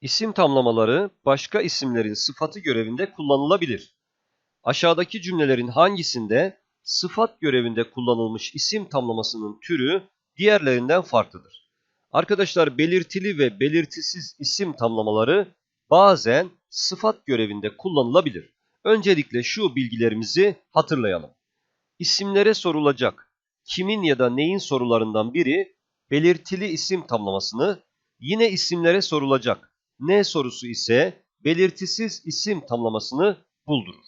İsim tamlamaları başka isimlerin sıfatı görevinde kullanılabilir. Aşağıdaki cümlelerin hangisinde sıfat görevinde kullanılmış isim tamlamasının türü diğerlerinden farklıdır? Arkadaşlar belirtili ve belirtisiz isim tamlamaları bazen sıfat görevinde kullanılabilir. Öncelikle şu bilgilerimizi hatırlayalım. İsimlere sorulacak kimin ya da neyin sorularından biri belirtili isim tamlamasını, yine isimlere sorulacak ne sorusu ise belirtisiz isim tamlamasını buldurur.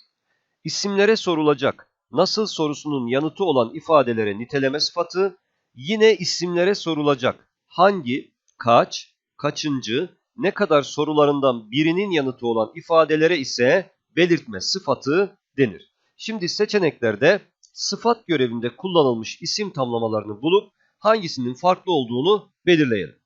İsimlere sorulacak nasıl sorusunun yanıtı olan ifadelere niteleme sıfatı, yine isimlere sorulacak hangi, kaç, kaçıncı, ne kadar sorularından birinin yanıtı olan ifadelere ise belirtme sıfatı denir. Şimdi seçeneklerde sıfat görevinde kullanılmış isim tamlamalarını bulup hangisinin farklı olduğunu belirleyelim.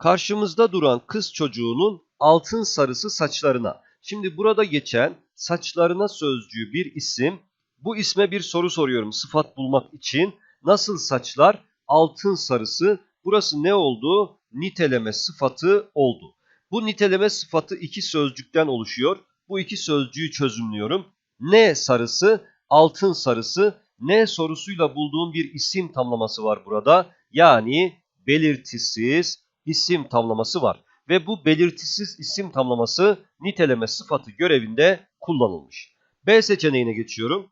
Karşımızda duran kız çocuğunun altın sarısı saçlarına. Şimdi burada geçen saçlarına sözcüğü bir isim. Bu isme bir soru soruyorum sıfat bulmak için. Nasıl saçlar? Altın sarısı. Burası ne oldu? Niteleme sıfatı oldu. Bu niteleme sıfatı iki sözcükten oluşuyor. Bu iki sözcüğü çözümlüyorum. Ne sarısı? Altın sarısı. Ne sorusuyla bulduğum bir isim tamlaması var burada. Yani belirtisiz isim tamlaması var. Ve bu belirtisiz isim tamlaması niteleme sıfatı görevinde kullanılmış. B seçeneğine geçiyorum.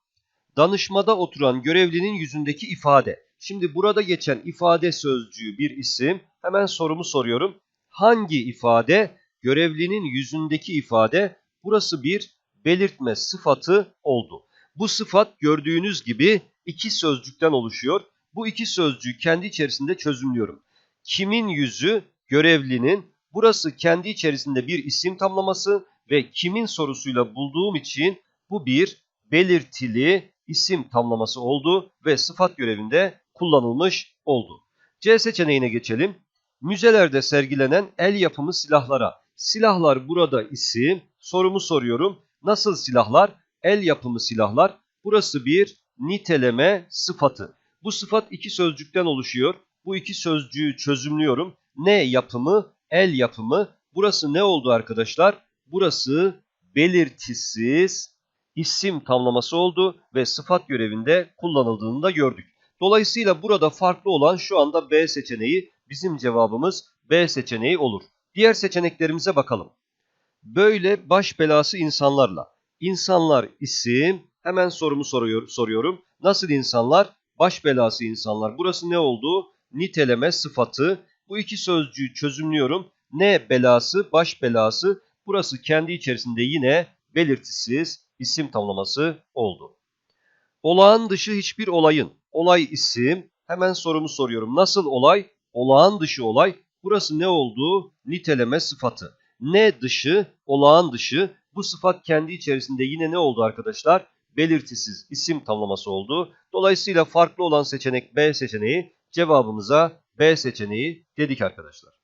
Danışmada oturan görevlinin yüzündeki ifade. Şimdi burada geçen ifade sözcüğü bir isim. Hemen sorumu soruyorum. Hangi ifade? Görevlinin yüzündeki ifade. Burası bir belirtme sıfatı oldu. Bu sıfat gördüğünüz gibi iki sözcükten oluşuyor. Bu iki sözcüğü kendi içerisinde çözümlüyorum. Kimin yüzü? Görevlinin. Burası kendi içerisinde bir isim tamlaması ve kimin sorusuyla bulduğum için bu bir belirtili isim tamlaması oldu ve sıfat görevinde kullanılmış oldu. C seçeneğine geçelim. Müzelerde sergilenen el yapımı silahlara. Silahlar burada isim. Sorumu soruyorum. Nasıl silahlar? El yapımı silahlar. Burası bir niteleme sıfatı. Bu sıfat iki sözcükten oluşuyor. Bu iki sözcüğü çözümlüyorum. Ne yapımı? El yapımı. Burası ne oldu arkadaşlar? Burası belirtisiz isim tamlaması oldu ve sıfat görevinde kullanıldığını da gördük. Dolayısıyla burada farklı olan şu anda B seçeneği bizim cevabımız B seçeneği olur. Diğer seçeneklerimize bakalım. Böyle baş belası insanlarla. İnsanlar isim. Hemen sorumu soruyor, soruyorum. Nasıl insanlar? Baş belası insanlar. Burası ne oldu? Niteleme sıfatı. Bu iki sözcüğü çözümlüyorum. Ne belası? Baş belası. Burası kendi içerisinde yine belirtisiz isim tamlaması oldu. Olağan dışı hiçbir olayın. Olay isim. Hemen sorumu soruyorum. Nasıl olay? Olağan dışı olay. Burası ne oldu? Niteleme sıfatı. Ne dışı? Olağan dışı. Bu sıfat kendi içerisinde yine ne oldu arkadaşlar? Belirtisiz isim tamlaması oldu. Dolayısıyla farklı olan seçenek B seçeneği. Cevabımıza B seçeneği dedik arkadaşlar.